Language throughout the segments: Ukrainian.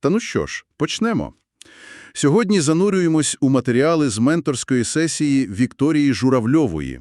Та ну що ж, почнемо. Сьогодні занурюємось у матеріали з менторської сесії Вікторії Журавльової.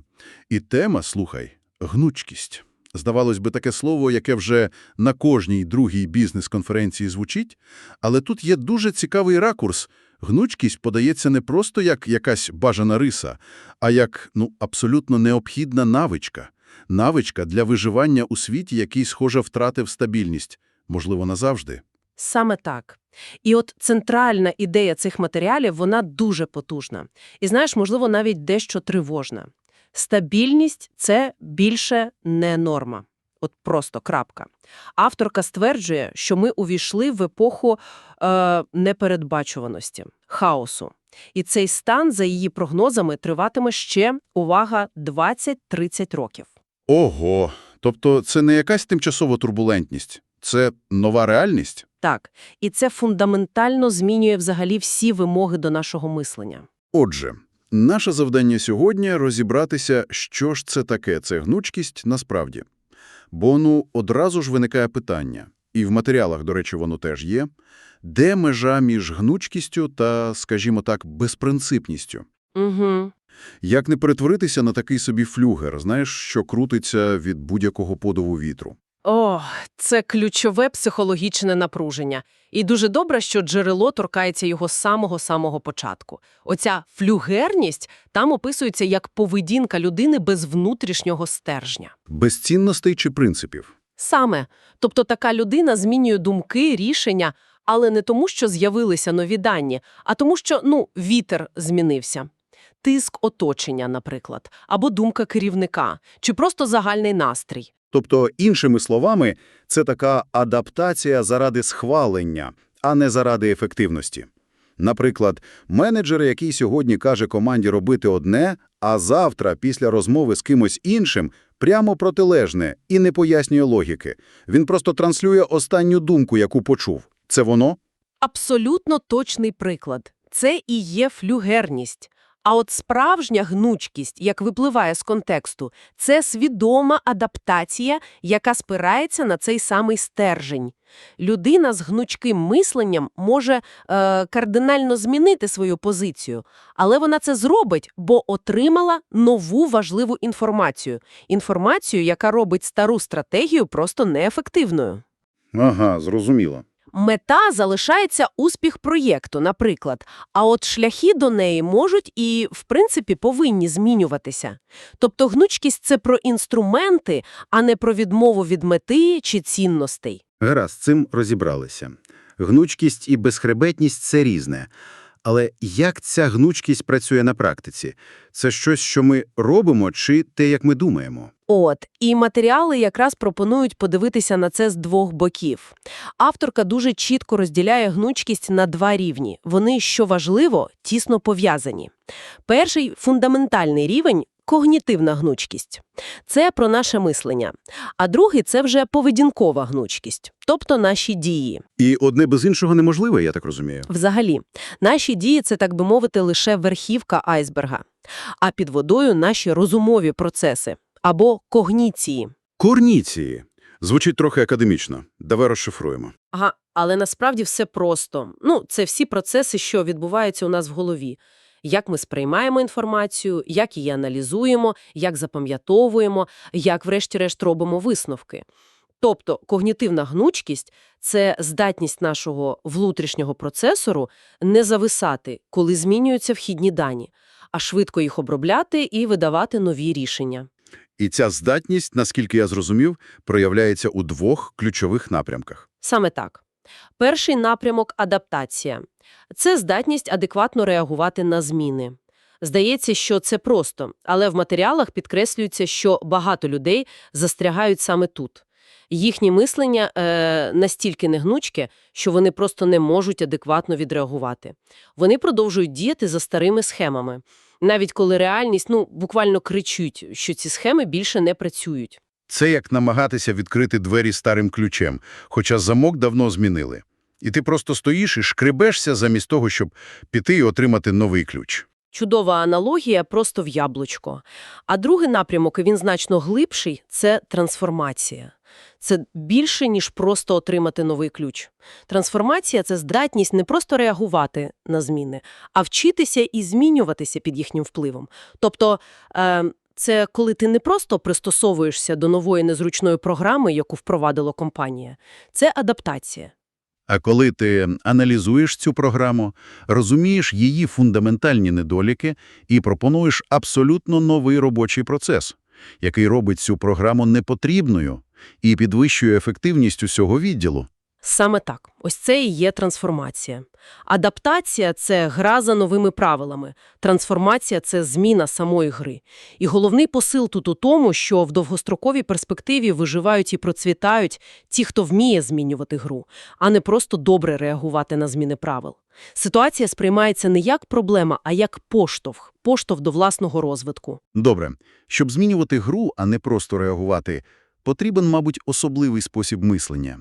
І тема, слухай, гнучкість. Здавалось би, таке слово, яке вже на кожній другій бізнес-конференції звучить, але тут є дуже цікавий ракурс. Гнучкість подається не просто як якась бажана риса, а як, ну, абсолютно необхідна навичка. Навичка для виживання у світі, який, схоже, втратив стабільність. Можливо, назавжди. Саме так. І от центральна ідея цих матеріалів, вона дуже потужна. І знаєш, можливо, навіть дещо тривожна. Стабільність – це більше не норма. От просто крапка. Авторка стверджує, що ми увійшли в епоху е, непередбачуваності, хаосу. І цей стан, за її прогнозами, триватиме ще, увага, 20-30 років. Ого! Тобто це не якась тимчасова турбулентність, це нова реальність? Так, і це фундаментально змінює взагалі всі вимоги до нашого мислення. Отже, наше завдання сьогодні – розібратися, що ж це таке, це гнучкість насправді. Бо, ну, одразу ж виникає питання, і в матеріалах, до речі, воно теж є, де межа між гнучкістю та, скажімо так, безпринципністю? Угу. Як не перетворитися на такий собі флюгер, знаєш, що крутиться від будь-якого подову вітру? О, це ключове психологічне напруження. І дуже добре, що джерело торкається його з самого-самого початку. Оця флюгерність там описується як поведінка людини без внутрішнього стержня. Без цінностей чи принципів? Саме. Тобто така людина змінює думки, рішення, але не тому, що з'явилися нові дані, а тому, що, ну, вітер змінився. Тиск оточення, наприклад, або думка керівника, чи просто загальний настрій. Тобто, іншими словами, це така адаптація заради схвалення, а не заради ефективності. Наприклад, менеджер, який сьогодні каже команді робити одне, а завтра, після розмови з кимось іншим, прямо протилежне і не пояснює логіки. Він просто транслює останню думку, яку почув. Це воно? Абсолютно точний приклад. Це і є флюгерність. А от справжня гнучкість, як випливає з контексту, це свідома адаптація, яка спирається на цей самий стержень. Людина з гнучким мисленням може е, кардинально змінити свою позицію, але вона це зробить, бо отримала нову важливу інформацію. Інформацію, яка робить стару стратегію просто неефективною. Ага, зрозуміло. Мета залишається успіх проєкту, наприклад, а от шляхи до неї можуть і, в принципі, повинні змінюватися. Тобто гнучкість – це про інструменти, а не про відмову від мети чи цінностей. Гаразд, з цим розібралися. Гнучкість і безхребетність – це різне. Але як ця гнучкість працює на практиці? Це щось, що ми робимо, чи те, як ми думаємо? От, і матеріали якраз пропонують подивитися на це з двох боків. Авторка дуже чітко розділяє гнучкість на два рівні. Вони, що важливо, тісно пов'язані. Перший – фундаментальний рівень – когнітивна гнучкість. Це про наше мислення. А другий – це вже поведінкова гнучкість, тобто наші дії. І одне без іншого неможливе, я так розумію. Взагалі, наші дії – це, так би мовити, лише верхівка айсберга. А під водою – наші розумові процеси або когніції. Корніції. Звучить трохи академічно. Давай розшифруємо. Ага, але насправді все просто. Ну, це всі процеси, що відбуваються у нас в голові. Як ми сприймаємо інформацію, як її аналізуємо, як запам'ятовуємо, як врешті-решт робимо висновки. Тобто когнітивна гнучкість – це здатність нашого внутрішнього процесору не зависати, коли змінюються вхідні дані, а швидко їх обробляти і видавати нові рішення. І ця здатність, наскільки я зрозумів, проявляється у двох ключових напрямках. Саме так. Перший напрямок – адаптація. Це здатність адекватно реагувати на зміни. Здається, що це просто, але в матеріалах підкреслюється, що багато людей застрягають саме тут. Їхнє мислення е, настільки негнучке, що вони просто не можуть адекватно відреагувати. Вони продовжують діяти за старими схемами, навіть коли реальність ну, буквально кричуть, що ці схеми більше не працюють. Це як намагатися відкрити двері старим ключем, хоча замок давно змінили. І ти просто стоїш і шкребешся замість того, щоб піти і отримати новий ключ. Чудова аналогія просто в яблучко. А другий напрямок, і він значно глибший – це трансформація. Це більше, ніж просто отримати новий ключ. Трансформація – це здатність не просто реагувати на зміни, а вчитися і змінюватися під їхнім впливом. Тобто е, це коли ти не просто пристосовуєшся до нової незручної програми, яку впровадила компанія. Це адаптація. А коли ти аналізуєш цю програму, розумієш її фундаментальні недоліки і пропонуєш абсолютно новий робочий процес, який робить цю програму непотрібною і підвищує ефективність усього відділу. Саме так. Ось це і є трансформація. Адаптація – це гра за новими правилами. Трансформація – це зміна самої гри. І головний посил тут у тому, що в довгостроковій перспективі виживають і процвітають ті, хто вміє змінювати гру, а не просто добре реагувати на зміни правил. Ситуація сприймається не як проблема, а як поштовх. Поштовх до власного розвитку. Добре, щоб змінювати гру, а не просто реагувати, потрібен, мабуть, особливий спосіб мислення.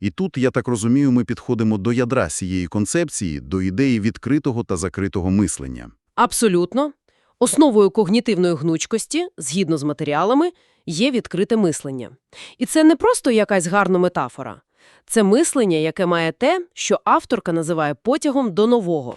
І тут, я так розумію, ми підходимо до ядра цієї концепції, до ідеї відкритого та закритого мислення. Абсолютно. Основою когнітивної гнучкості, згідно з матеріалами, є відкрите мислення. І це не просто якась гарна метафора. Це мислення, яке має те, що авторка називає потягом до нового.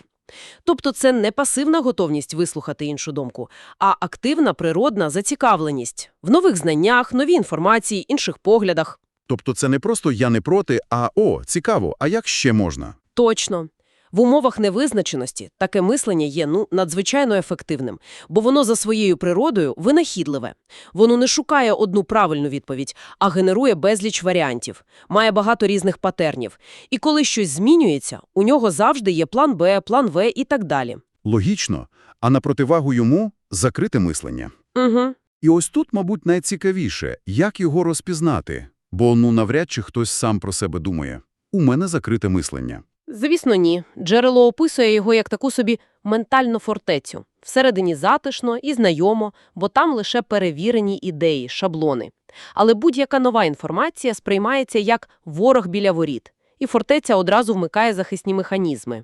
Тобто це не пасивна готовність вислухати іншу думку, а активна природна зацікавленість в нових знаннях, новій інформації, інших поглядах. Тобто це не просто «я не проти», а «о, цікаво, а як ще можна?» Точно. В умовах невизначеності таке мислення є ну, надзвичайно ефективним, бо воно за своєю природою винахідливе. Воно не шукає одну правильну відповідь, а генерує безліч варіантів, має багато різних патернів. І коли щось змінюється, у нього завжди є план Б, план В і так далі. Логічно. А на противагу йому – закрите мислення. Угу. І ось тут, мабуть, найцікавіше, як його розпізнати. Бо ну навряд чи хтось сам про себе думає. У мене закрите мислення. Звісно, ні. Джерело описує його як таку собі ментальну фортецю. Всередині затишно і знайомо, бо там лише перевірені ідеї, шаблони. Але будь-яка нова інформація сприймається як ворог біля воріт, і фортеця одразу вмикає захисні механізми.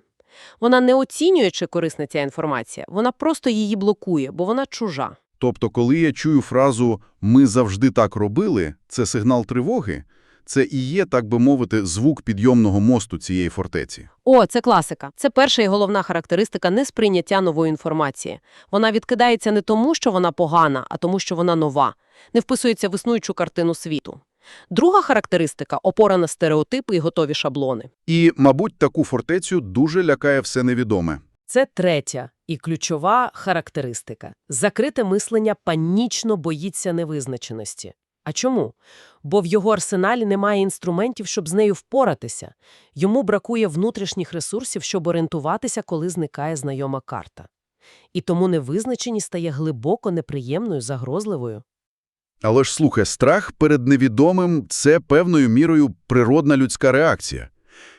Вона не оцінює, чи корисна ця інформація, вона просто її блокує, бо вона чужа. Тобто, коли я чую фразу «ми завжди так робили» – це сигнал тривоги, це і є, так би мовити, звук підйомного мосту цієї фортеці. О, це класика. Це перша і головна характеристика несприйняття нової інформації. Вона відкидається не тому, що вона погана, а тому, що вона нова, не вписується в існуючу картину світу. Друга характеристика – опора на стереотипи і готові шаблони. І, мабуть, таку фортецю дуже лякає все невідоме. Це третя і ключова характеристика. Закрите мислення панічно боїться невизначеності. А чому? Бо в його арсеналі немає інструментів, щоб з нею впоратися. Йому бракує внутрішніх ресурсів, щоб орієнтуватися, коли зникає знайома карта. І тому невизначеність стає глибоко неприємною, загрозливою. Але ж, слухай, страх перед невідомим – це певною мірою природна людська реакція.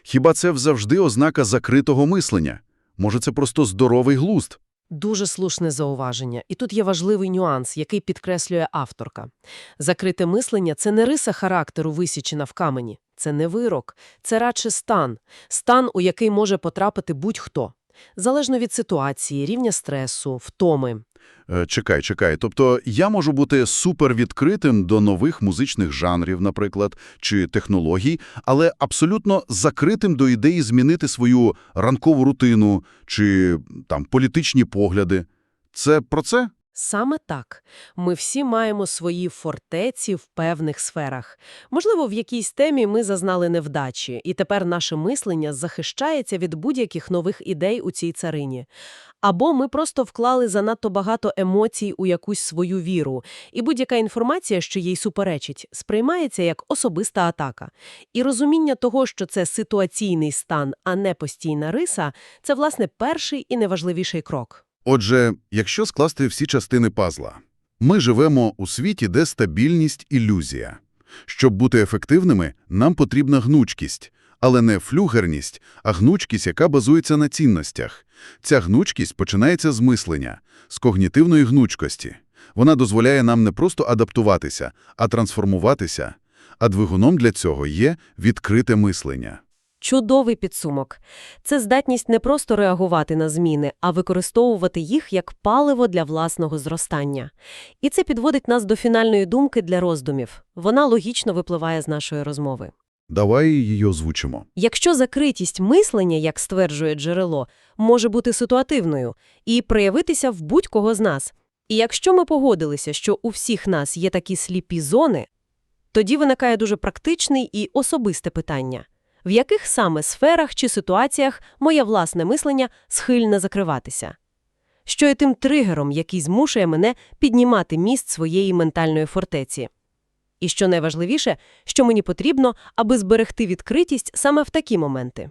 Хіба це завжди ознака закритого мислення? Може, це просто здоровий глузд? Дуже слушне зауваження. І тут є важливий нюанс, який підкреслює авторка. Закрите мислення – це не риса характеру, висічена в камені. Це не вирок. Це радше стан. Стан, у який може потрапити будь-хто. Залежно від ситуації, рівня стресу, втоми. Е, чекай, чекай. Тобто я можу бути супервідкритим до нових музичних жанрів, наприклад, чи технологій, але абсолютно закритим до ідеї змінити свою ранкову рутину чи там політичні погляди. Це про це? Саме так. Ми всі маємо свої фортеці в певних сферах. Можливо, в якійсь темі ми зазнали невдачі, і тепер наше мислення захищається від будь-яких нових ідей у цій царині. Або ми просто вклали занадто багато емоцій у якусь свою віру, і будь-яка інформація, що їй суперечить, сприймається як особиста атака. І розуміння того, що це ситуаційний стан, а не постійна риса, це, власне, перший і найважливіший крок. Отже, якщо скласти всі частини пазла, ми живемо у світі, де стабільність – ілюзія. Щоб бути ефективними, нам потрібна гнучкість, але не флюгерність, а гнучкість, яка базується на цінностях. Ця гнучкість починається з мислення, з когнітивної гнучкості. Вона дозволяє нам не просто адаптуватися, а трансформуватися. А двигуном для цього є відкрите мислення. Чудовий підсумок. Це здатність не просто реагувати на зміни, а використовувати їх як паливо для власного зростання. І це підводить нас до фінальної думки для роздумів. Вона логічно випливає з нашої розмови. Давай її озвучимо. Якщо закритість мислення, як стверджує джерело, може бути ситуативною і проявитися в будь-кого з нас, і якщо ми погодилися, що у всіх нас є такі сліпі зони, тоді виникає дуже практичне і особисте питання. В яких саме сферах чи ситуаціях моє власне мислення схильне закриватися? Що є тим тригером, який змушує мене піднімати міст своєї ментальної фортеці? І що найважливіше, що мені потрібно, аби зберегти відкритість саме в такі моменти.